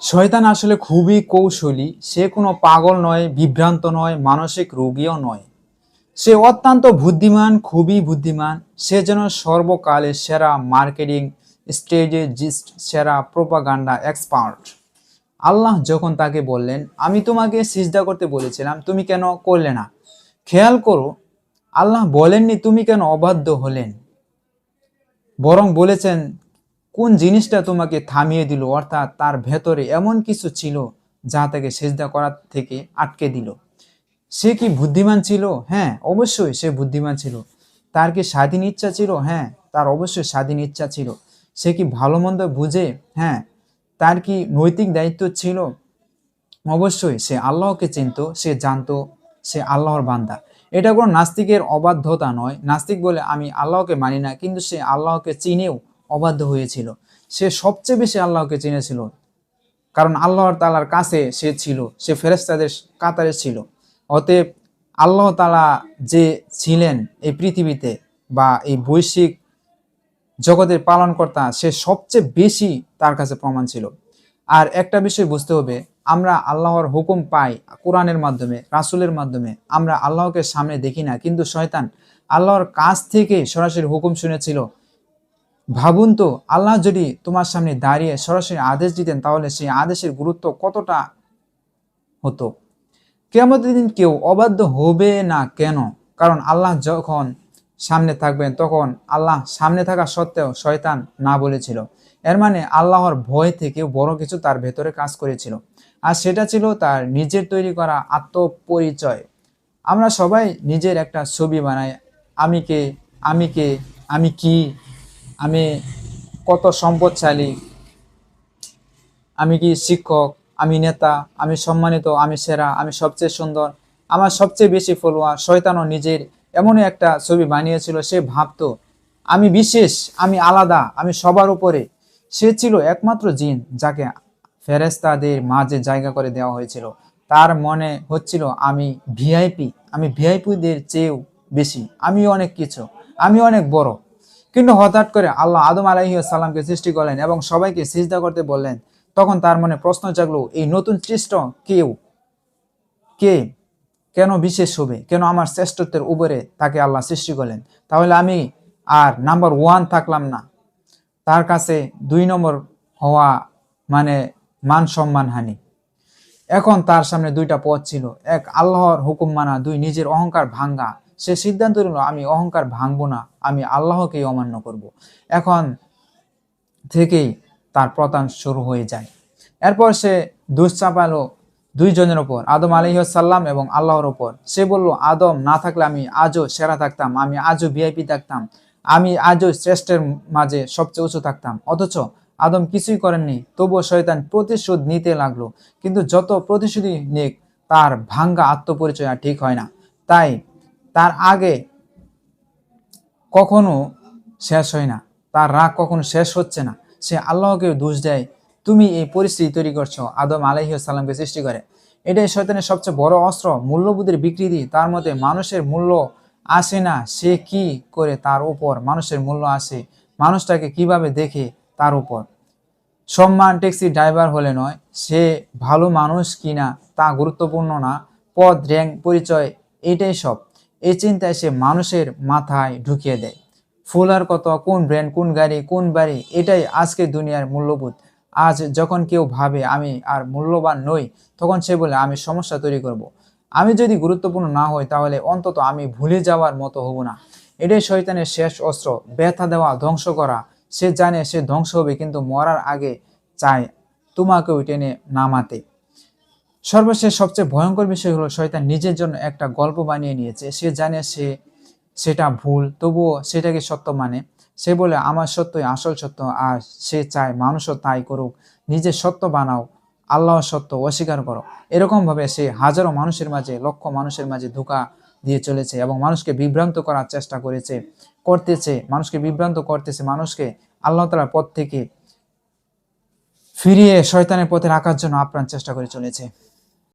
শয়তান আসলে খুবই কৌশলী। সে কোনো পাগল নয়, বিভ্রান্ত নয়, মানসিক রোগীও নয়। সে অত্যন্ত বুদ্ধিমান, খুবই বুদ্ধিমান। সে যেন সর্বকালের সেরা মার্কেটিং স্ট্রেটেজিস্ট সেরা প্রোপাগান্ডা এক্সপার্ট। আল্লাহ যখন তাকে বললেন, আমি তোমাকে সিজদা করতে বলেছিলাম, তুমি কেন করলে না? খেয়াল করো, আল্লাহ বলেননি তুমি কেন অবাধ্য হলেন। বরং বলেছেন কোন জিনিসটা তোমাকে থামিয়ে দিল? অর্থাৎ তার ভেতরে এমন কিছু ছিল যা তাকে সেজদা করার থেকে আটকে দিল। সে কি বুদ্ধিমান ছিল? হ্যাঁ অবশ্যই সে বুদ্ধিমান ছিল। তার কি স্বাধীন ইচ্ছা ছিল? হ্যাঁ তার অবশ্যই স্বাধীন ইচ্ছা ছিল। সে কি ভালো মন্দ বুঝে? হ্যাঁ তার কি নৈতিক দায়িত্ব ছিল? অবশ্যই সে আল্লাহকে চিনত, সে জানতো, সে আল্লাহর বান্দা। এটা কোনো নাস্তিকের অবাধ্যতা নয়। নাস্তিক বলে আমি আল্লাহকে মানি না, কিন্তু সে আল্লাহকে চিনেও অবাধ্য হয়েছিল। সে সবচেয়ে বেশি আল্লাহকে চিনেছিল। কারণ আল্লাহর তালার কাছে সে ছিল, সে ফেরেস্তাদের কাতারে ছিল। অতএব আল্লাহ তালা যে ছিলেন এই পৃথিবীতে বা এই বৈশ্বিক জগতের পালনকর্তা, সে সবচেয়ে বেশি তার কাছে প্রমাণ ছিল। আর একটা বিষয় বুঝতে হবে, আমরা আল্লাহর হুকুম পাই কোরআনের মাধ্যমে, রাসুলের মাধ্যমে, আমরা আল্লাহকে সামনে দেখি না। কিন্তু শয়তান আল্লাহর কাছ থেকে সরাসরি হুকুম শুনেছিল ভাবুন তো, আল্লাহ যদি তোমার সামনে দাঁড়িয়ে সরাসরি আদেশ দিতেন, তাহলে সেই আদেশের গুরুত্ব কতটা হতো? কেমতের দিন কেউ অবাধ্য হবে না কেন? কারণ আল্লাহ যখন সামনে থাকবেন, তখন আল্লাহ সামনে থাকা সত্ত্বেও শয়তান না বলেছিল। এর মানে আল্লাহর ভয় থেকেও বড় কিছু তার ভেতরে কাজ করেছিল। আর সেটা ছিল তার নিজের তৈরি করা আত্মপরিচয়। আমরা সবাই নিজের একটা ছবি বানাই, আমি কে আমি কে, আমি কি আমি কত সম্পদশালী। আমি কি শিক্ষক, আমি নেতা, আমি সম্মানিত, আমি সেরা, আমি সবচেয়ে সুন্দর। আমার সবচেয়ে বেশি ফলোয়ার শয়তানও নিজের। এমনই একটা ছবি বানিয়েছিল, সে ভাবতো, আমি বিশেষ, আমি আলাদা, আমি সবার উপরে। সে ছিল একমাত্র জিন, যাকে ফেরেস্তাদের মাঝে জায়গা করে দেওয়া হয়েছিল। তার মনে হচ্ছিল, আমি ভিআইপি, আমি ভিআইপিদের চেয়েও বেশি আমি অনেক কিছু, আমি অনেক বড়। কিন্তু হঠাৎ করে আল্লাহ আদম আলাহি সাল্লামকে সৃষ্টি করলেন এবং সবাইকে সিজদা করতে বললেন, তখন তার মনে প্রশ্ন জাগলো, এই নতুন সৃষ্ট কেউ? কে? কেন বিশেষ হবে? কেন আমার শ্রেষ্ঠত্বের উপরে তাকে আল্লাহ সৃষ্টি করলেন? তাহলে আমি আর নাম্বার ওয়ান থাকলাম না। তার কাছে দুই নম্বর হওয়া মানে মান সম্মান হানি। এখন তার সামনে দুইটা পথ ছিল। এক, আল্লাহর হুকুম মানা, দুই, নিজের অহংকার ভাঙ্গা সে সিদ্ধান্ত নিল, আমি অহংকার ভাঙবো না, আমি আল্লাহকেই অমান্য করব। এখন থেকেই তার প্রতান শুরু হয়ে যায়। এরপর সে দোষ চাপালো দুইজনের ওপর আদম আলহিসাল্লাম এবং আল্লাহর ওপর সে বলল, আদম, না থাকলে আমি আজও সেরা থাকতাম, আমি আজও ভিআইপি থাকতাম, আমি আজও শ্রেষ্ঠের মাঝে সবচেয়ে উঁচু থাকতাম। অথচ আদম কিছুই করেননি, তবুও শয়তান প্রতিশোধ নিতে লাগল। কিন্তু যত প্রতিশোধই নিক, তার ভাঙ্গা আত্মপরিচয় ঠিক হয় না। তাই তার আগে কখনো শেষ হয় না। তার রাগ কখনো শেষ হচ্ছে না। সে আল্লাহকে দোষ দেয়। তুমি এই পরিস্থিতি তৈরি করছ, আদম আলহিসাল্লামকে সৃষ্টি করে। এটাই শয়তানের সবচেয়ে বড় অস্ত্র। মূল্যবোধের বিকৃতি, তার মতে মানুষের মূল্য আসে না। সে কি করে তার উপর মানুষের মূল্য আসে? মানুষটাকে কীভাবে দেখে তার উপর? সম্মান ট্যাক্সি ড্রাইভার হলে নয়, সে ভালো মানুষ কিনা তা গুরুত্বপূর্ণ না। পদ র্যাঙ্ক, পরিচয়, এটাই সব। এই চিন্তায় সে মানুষের মাথায় ঢুকিয়ে দেয়। ফুল আর কত, কোন ব্র্যান্ড কোন গাড়ি, কোন বাড়ি, এটাই আজকে দুনিয়ার মূল্যবোধ। আজ যখন কেউ ভাবে আমি আর মূল্যবান নই, তখন সে বলে, আমি সমস্যা তৈরি করব। আমি যদি গুরুত্বপূর্ণ না হই, তাহলে অন্তত আমি ভুলে যাওয়ার মতো হব না। এটাই শয়তানের শেষ অস্ত্র। ব্যথা দেওয়া, ধ্বংস করা। সে জানে সে ধ্বংস হবে, কিন্তু মরার আগে চায় তোমাকেও টেনে নামাতে সর্বশেষ সবচেয়ে ভয়ঙ্কর বিষয় হলো শয়তান নিজের জন্য একটা গল্প বানিয়ে নিয়েছে। সে জানে সে, সেটা ভুল, তবুও সেটাকে সত্য মানে। সে বলে, আমার সত্যই আসল সত্য, আর সে চায় মানুষও তাই করুক। নিজের সত্য বানাও, আল্লাহ সত্য অস্বীকার করো। এরকমভাবে সে হাজারো মানুষের মাঝে, লক্ষ মানুষের মাঝে ধোকা দিয়ে চলেছে এবং মানুষকে বিভ্রান্ত করার চেষ্টা করেছে, করতেছে, মানুষকে বিভ্রান্ত করতেছে, মানুষকে আল্লাহ তালার পথ থেকে ফিরিয়ে শয়তানের পথে রাখার জন্য আপ্রাণ চেষ্টা করে চলেছে।